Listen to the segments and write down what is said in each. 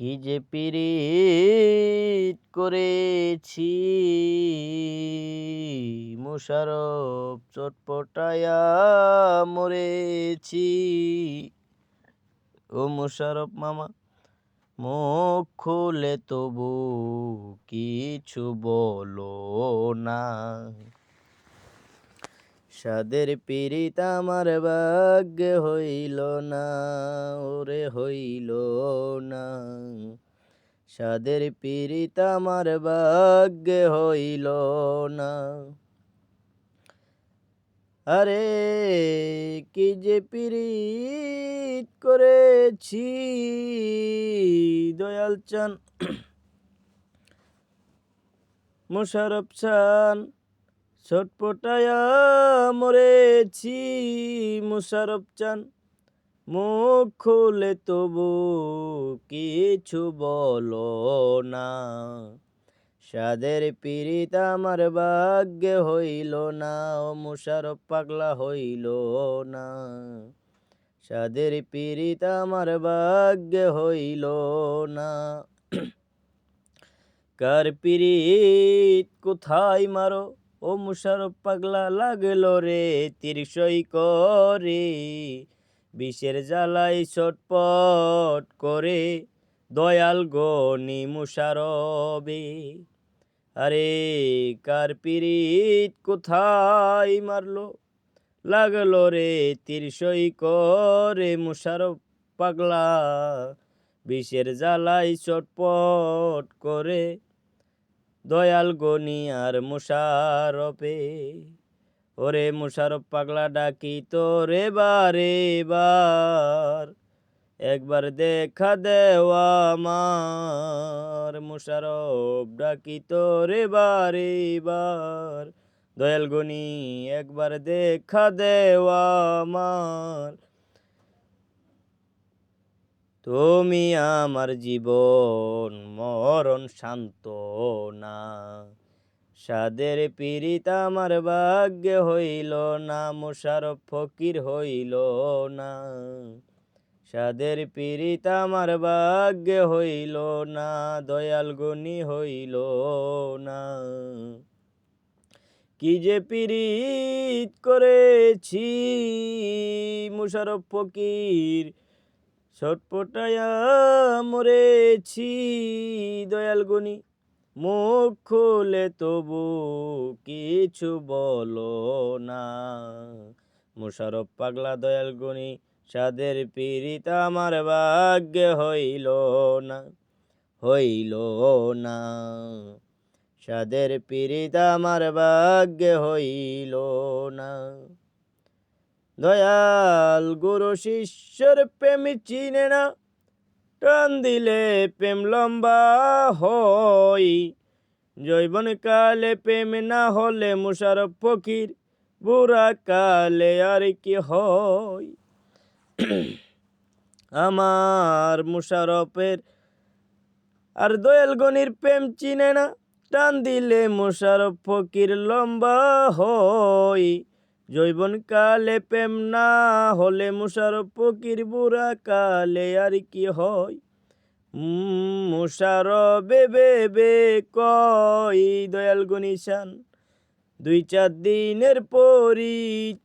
কি যে পিরিত করেছি। মুশারফ চটপটায়া মরেছি। ও মুশারফ মামা, মুখ খুলে তবু কিছু বলো না। সাদের পীড়িত আমার ভাগ্যে হইল না, ওরে হইল না। সাদের পীড়িত আমার ভাগ্যে হইল না। আরে কি যে পীড়িত করেছি, দয়াল চান, মুশারফ চান ছটপটায়া মরেছি মুশারফ চান। মুখ খুলে তবু কিছু বলো না। সাদের পীড়িত আমার ভাগ্যে হইল না, ও মুশারফ পাগলা হইল না। সাদের পীড়িত আমার ভাগ্যে হইল না। কার পীড়িত কোথায় মারো? ও মুশারফ পাগলা লাগল রে তিরসই করে। বিষের জ্বালাই ছটপট করে দয়াল গনি মুশারবে আরে কার পীড়িত কোথায় মারলো? লাগল রে তিরসই করে মুশারফ পাগলা। বিষের জ্বালাই চটপট করে দয়াল গনি আর মুশারফে। ওরে মুশারফ পাগলা ডাকি তোরে বারে বার। একবার দেখা দেওয়া আমার, মুশারফ ডাকি তোরে বারে বার। দয়াল গনি, একবার দেখা দেওয়া আমার। তুমি আমার জীবন মরণ শান্ত না সাদের পীড়িত আমার ভাগ্যে হইল না মুশারফ ফকির হইল না। সাদের পীড়িত আমার ভাগ্যে হইল না, দয়াল গুণী হইল না। কি যে পীড়িত করেছি মুশারফ ফকির ছটপটায়া মরেছি, দয়াল গুনি মুখ খুলে তবু কিছু বলো না। মুশারফ পাগলা দয়াল গুনি সাদের পীড়িত আমার ভাগ্যে হইল না হইল না। সাদের পীড়িত আমার ভাগ্যে হইল না। দয়াল গুরু শিষ্যর প্রেম চিনে না টান দিলে প্রেম লম্বা হই জৈবন কালে প্রেম না হলে মুশারফ ফকির, বুড়া কালে আর কি হয়? আমার মুশারফের আর দয়াল গনির প্রেম চিনে না। টান দিলে মুশারফ ফকির লম্বা হই জৈবন কালে প্রেম না হলে মুশারফ ফকির, বুড়া কালে আর কি হয়? মুশার বেবে বে কই দয়াল গনিশান দুই চার দিনের পরিচয়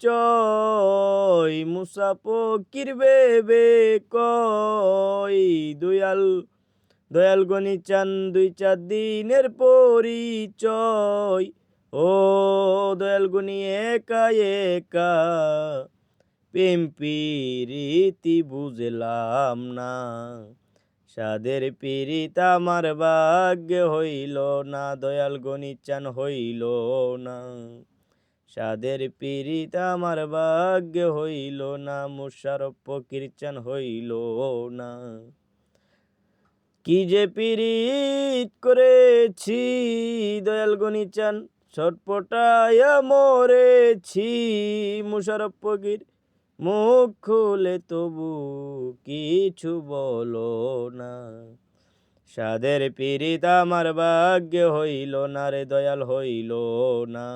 মুসা ফকির বেবে কই দয়াল দয়াল গনি চান দুই চার দিনের পরিচয়। ও দয়াল গুনি একা একা প্রেম রীতি বুঝলাম না। সাদের পীড়িত আমার ভাগ্য হইল না, দয়াল গনি চান হইল না। সাদের পীড়িত আমার ভাগ্য হইল না, মুশারফ কীর্চান হইল না। কি যে পীড়িত করেছি, দয়াল গনি চান ছটপটায়া মরেছি, মুশারফ মুখ খুলে তবু কিছু বলো না। সাদের পীড়িত আমার ভাগ্য হইল না রে, দয়াল হইল না।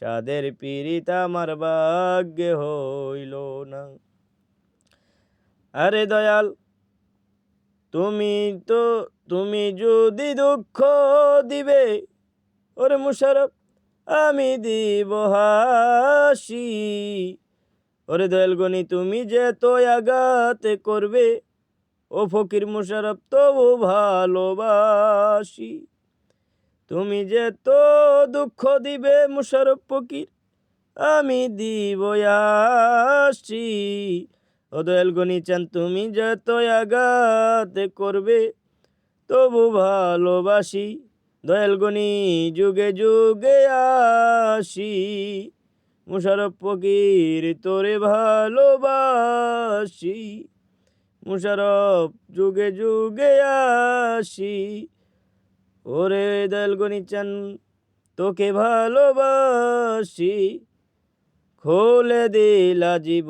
সাদের পীড়িত আমার ভাগ্য হইল না। আরে দয়াল, তুমি তো, তুমি যদি দুঃখ দিবে, ওরে মুশারফ, আমি দিব হাসি। ওরে দয়াল গনি তুমি যে তো আগাতে করবে, ও ফকির মুশারফ তবু ভালোবাসি। তুমি যে তো দুঃখ দিবে মুশারফ ফকির, আমি দিব আসি। ও দয়াল গনি চান তুমি যত আঘাতে করবে, তবু ভালোবাসি। দয়াল গনি যুগে যুগে আসি। মুশারফ ফকির তোরে ভালোবাসি। মুশারফ যুগে যুগে আসি। ওরে দয়াল গনি চান, তোকে ভালোবাসি। খোলে দিলা জীব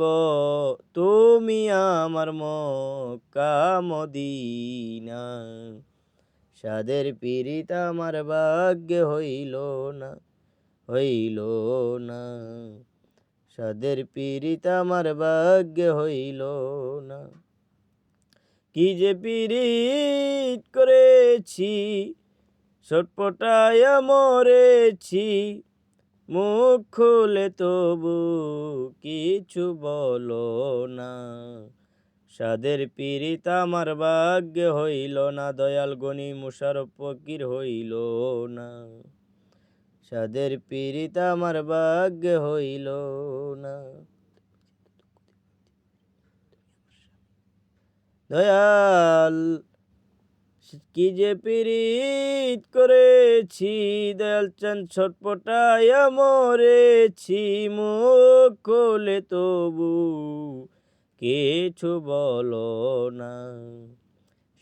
তুমি আমার মদিনা। সাদের পীড়িত আমার ভাগ্যে হইল না। হইল না। সাদের পীড়িত আমার ভাগ্যে হইল না। কি যে পীড়িত করেছি, ছটপটায়া মরেছি, মুখ খুলে তবু কিছু বলো না। সাদের পীড়িত আমার ভাগ্য হইল না, দয়াল গনি মুশারফ ফকির হইল না। সাদের পীড়িত আমার ভাগ্য হইল না। দয়াল, কি যে পীড়িত করেছি, দয়াল চান ছটপটায়া মরেছি মুখ খোলে তবু কিছু বলো না।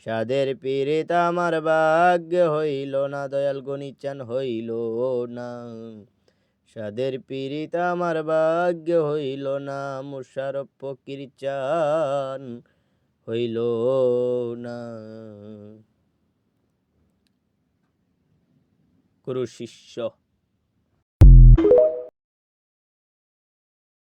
সাদের পীড়িত আমার ভাগ্য হইল না, দয়াল গণিচান হইল না। সাদের পীড়িত আমার ভাগ্য হইল না, মুশারফ ফকির চান হইল না। গুরু শিষ্য